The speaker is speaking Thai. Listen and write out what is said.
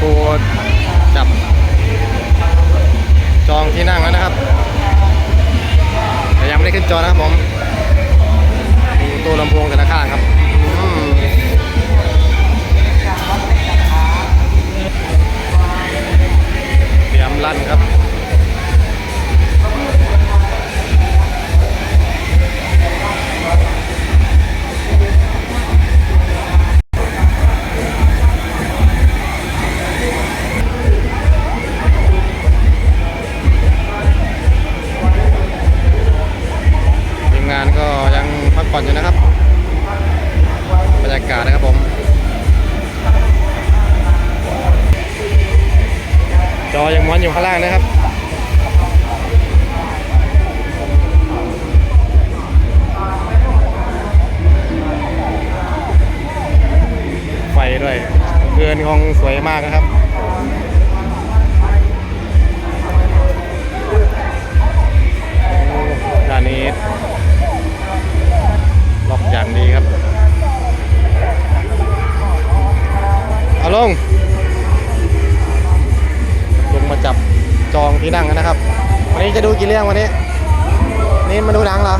ปูจับ จองที่นั่งแล้วนะครับแต่ยังไม่ได้ขึ้นจอนะครับผมดูตัวลำโพงแต่ละข้างครับเตรียมลั่นครับ ผ่อนอยู่นะครับ บรรยากาศนะครับผม จอยังม้วนอยู่ข้างล่างนะครับไฟด้วยเกินของสวยมากนะครับ ลง ลงมาจับจองที่นั่งนนะครับ วันนี้จะดูกี่เรื่องวันนี้ นี่มาดูหนังเหรอ